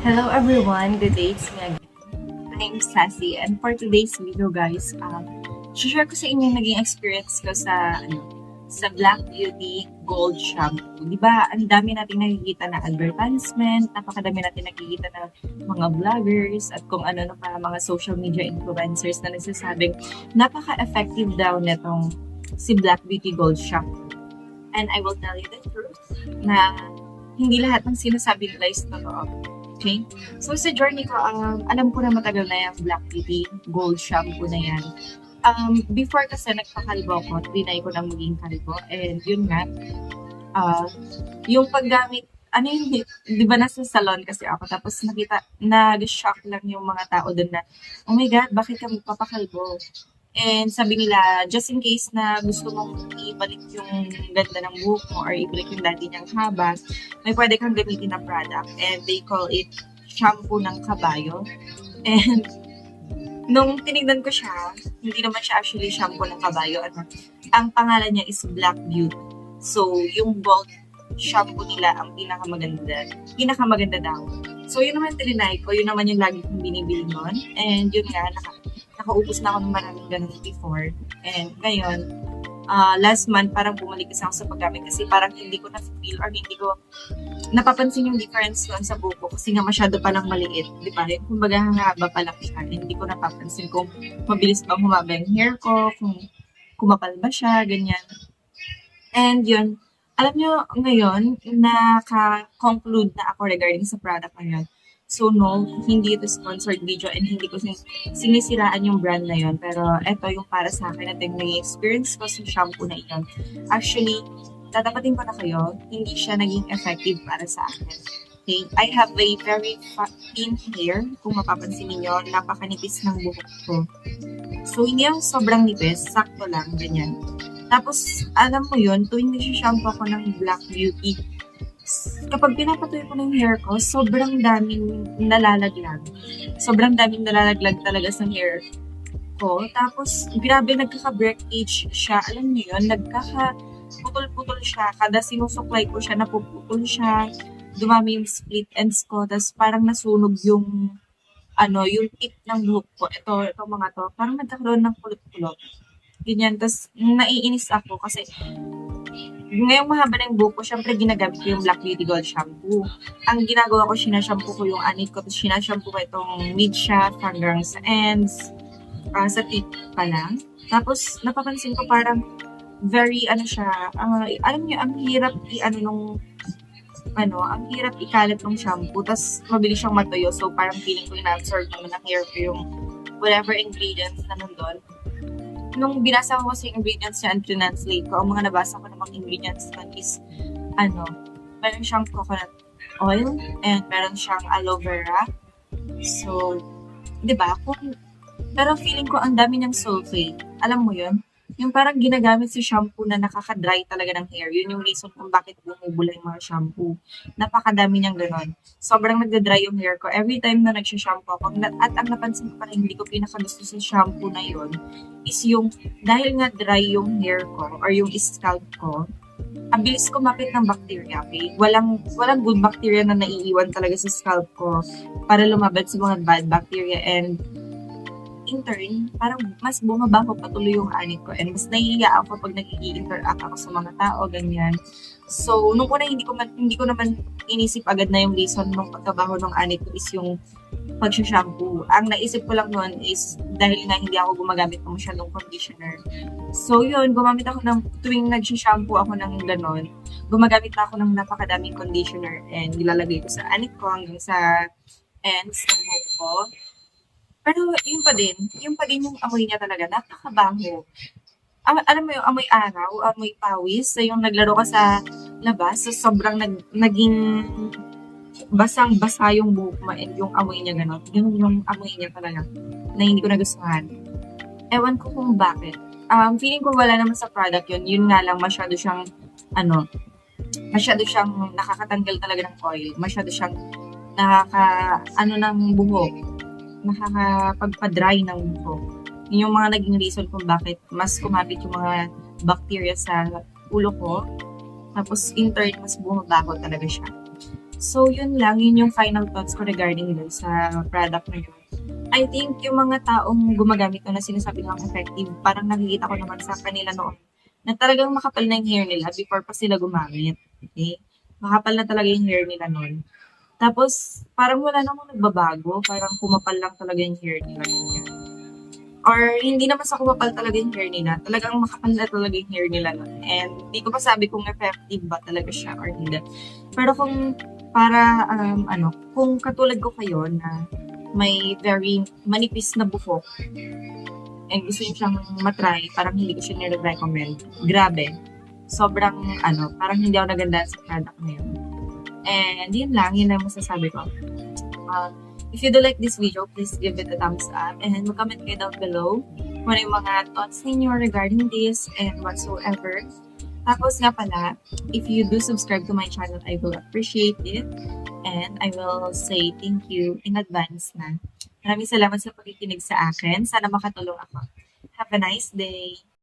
Hello everyone, good day, it's me again. Is Sassy and for today's video guys, um, share ko sa inyo yung naging experience ko sa ano, sa Black Beauty Gold Shampoo. Di ba, ang dami natin nakikita na advertisement, napakadami natin nakikita na mga vloggers at kung ano na pa mga social media influencers na nagsasabing napaka-effective daw netong si Black Beauty Gold Shampoo. And I will tell you the truth na hindi lahat ng sinasabi nila is totoo. Okay? So sa journey ko, um, alam ko na matagal na yung Black Beauty Gold Shampoo na yan. Um, before kasi nagpakalbo ko, trinay ko na maging kalbo. And yun nga, uh, yung paggamit, ano yun, di ba nasa salon kasi ako, tapos nakita, nag-shock lang yung mga tao doon na, oh my God, bakit ka magpapakalbo? And sabi nila, just in case na gusto mong ibalik yung ganda ng buhok mo or ibalik yung dati niyang haba, may pwede kang gamitin na product. And they call it shampoo ng kabayo. And nung tinignan ko siya, hindi naman siya actually shampoo ng kabayo. Ano, ang pangalan niya is Black Beauty. So, yung gold shampoo nila ang pinakamaganda. Pinakamaganda daw. So, yun naman trinay ko. Yun naman yung lagi kong binibili nun. And yun nga, naka, nakaubos na ako ng maraming ganun before. And ngayon, uh, last month, parang bumalik kasi ako sa paggamit kasi parang hindi ko na-feel or hindi ko napapansin yung difference doon sa buko kasi nga masyado pa lang maliit, di ba? Yung kumbaga haba pa lang siya. Hindi ko napapansin kung mabilis bang humaba yung hair ko, kung kumapal ba siya, ganyan. And yun, alam nyo, ngayon, naka-conclude na ako regarding sa product na yun. So no, hindi ito sponsored video and hindi ko sin- sinisiraan yung brand na yun. Pero ito yung para sa akin at yung experience ko sa shampoo na yun. Actually, tatapatin ko na kayo, hindi siya naging effective para sa akin. Okay? I have a very thin hair. Kung mapapansin niyo napakanipis ng buhok ko. So, hindi ako sobrang nipis. Sakto lang, ganyan. Tapos, alam mo yun, tuwing nag-shampoo ako ng Black Beauty, kapag pinapatuloy ko ng hair ko, sobrang daming nalalaglag. Sobrang daming nalalaglag talaga sa hair ko. Tapos, grabe, nagkaka-breakage siya. Alam niyo yun, nagkaka putol-putol siya. Kada sinusuklay ko siya, napuputol siya. Dumami yung split ends ko. Tapos parang nasunog yung ano, yung tip ng buhok ko. Ito, ito mga to. Parang nagkakaroon ng kulot-kulot. Ganyan. Tapos, naiinis ako kasi ngayong mahaba yung buhok ko, syempre ginagamit ko yung Black Beauty Gold Shampoo. Ang ginagawa ko, sinashampoo ko yung anit ko, tapos sinashampoo ko itong mid shaft hanggang sa ends, uh, sa tip pa lang. Tapos, napapansin ko parang very, ano siya, uh, alam niyo, ang hirap i-ano nung, ano, ang hirap ikalat ng shampoo, tapos mabilis siyang matuyo. So, parang feeling ko ina-absorb naman ng hair ko yung whatever ingredients na nandun nung binasa ko kasi yung ingredients niya and translate ko, ang mga nabasa ko namang ingredients nun is, ano, meron siyang coconut oil and meron siyang aloe vera. So, di ba? Kung, pero feeling ko ang dami niyang sulfate. Alam mo yun? Yung parang ginagamit si shampoo na nakaka-dry talaga ng hair. Yun yung reason kung bakit bumubula yung mga shampoo. Napakadami niyang ganon. Sobrang nagda-dry yung hair ko. Every time na nagsha-shampoo ako, at ang napansin ko parang hindi ko pinakagusto sa shampoo na yun, is yung, dahil nga dry yung hair ko, or yung scalp ko, ang bilis kumapit ng bacteria, okay? Walang, walang good bacteria na naiiwan talaga sa scalp ko para lumaban sa mga bad bacteria and in turn, parang mas bumabaho patuloy yung anit ko and mas nahihiya ako pag nag-i-interact ako sa mga tao, ganyan. So, nung una, hindi ko, man, hindi ko naman inisip agad na yung reason ng pagkabaho ng anit ko is yung pag-shampoo. Ang naisip ko lang noon is dahil nga hindi ako gumagamit ng masyadong conditioner. So, yun, gumamit ako ng, tuwing nag-shampoo ako ng ganon, gumagamit ako ng napakadaming conditioner and nilalagay ko sa anit ko hanggang sa ends ng buhok ko. Pero yun pa din, yung pa din yung amoy niya talaga, napakabango. Am- alam mo yung amoy araw, amoy pawis, so yung naglaro ka sa labas, so sobrang nag, naging basang-basa yung buhok mo and yung amoy niya gano'n. Ganun yung amoy niya talaga na hindi ko nagustuhan. Ewan ko kung bakit. Um, feeling ko wala naman sa product yun. Yun nga lang, masyado siyang, ano, masyado siyang nakakatanggal talaga ng oil. Masyado siyang nakaka, ano ng buhok nakakapagpa-dry ng buhok. Yun yung mga naging reason kung bakit mas kumapit yung mga bacteria sa ulo ko. Tapos in turn, mas bumabaho talaga siya. So, yun lang. Yun yung final thoughts ko regarding dun sa product na yun. I think yung mga taong gumagamit na sinasabi nilang effective, parang nakikita ko naman sa kanila noon na talagang makapal na yung hair nila before pa sila gumamit. Okay? Makapal na talaga yung hair nila noon. Tapos, parang wala namang nagbabago. Parang kumapal lang talaga yung hair nila. Ganyan. Or, hindi naman sa kumapal talaga yung hair nila. Talagang makapal na talaga yung hair nila nun. And, hindi ko masabi kung effective ba talaga siya or hindi. Pero kung para, um, ano, kung katulad ko kayo na may very manipis na buhok and gusto niyo siyang matry, parang hindi ko siya nire-recommend. Grabe. Sobrang, ano, parang hindi ako naganda sa product na. And yun lang, yun lang masasabi ko. Uh, if you do like this video, please give it a thumbs up and mag-comment kayo down below kung ano yung mga thoughts ninyo regarding this and whatsoever. Tapos nga pala, if you do subscribe to my channel, I will appreciate it. And I will say thank you in advance na. Maraming salamat sa pakikinig sa akin. Sana makatulong ako. Have a nice day.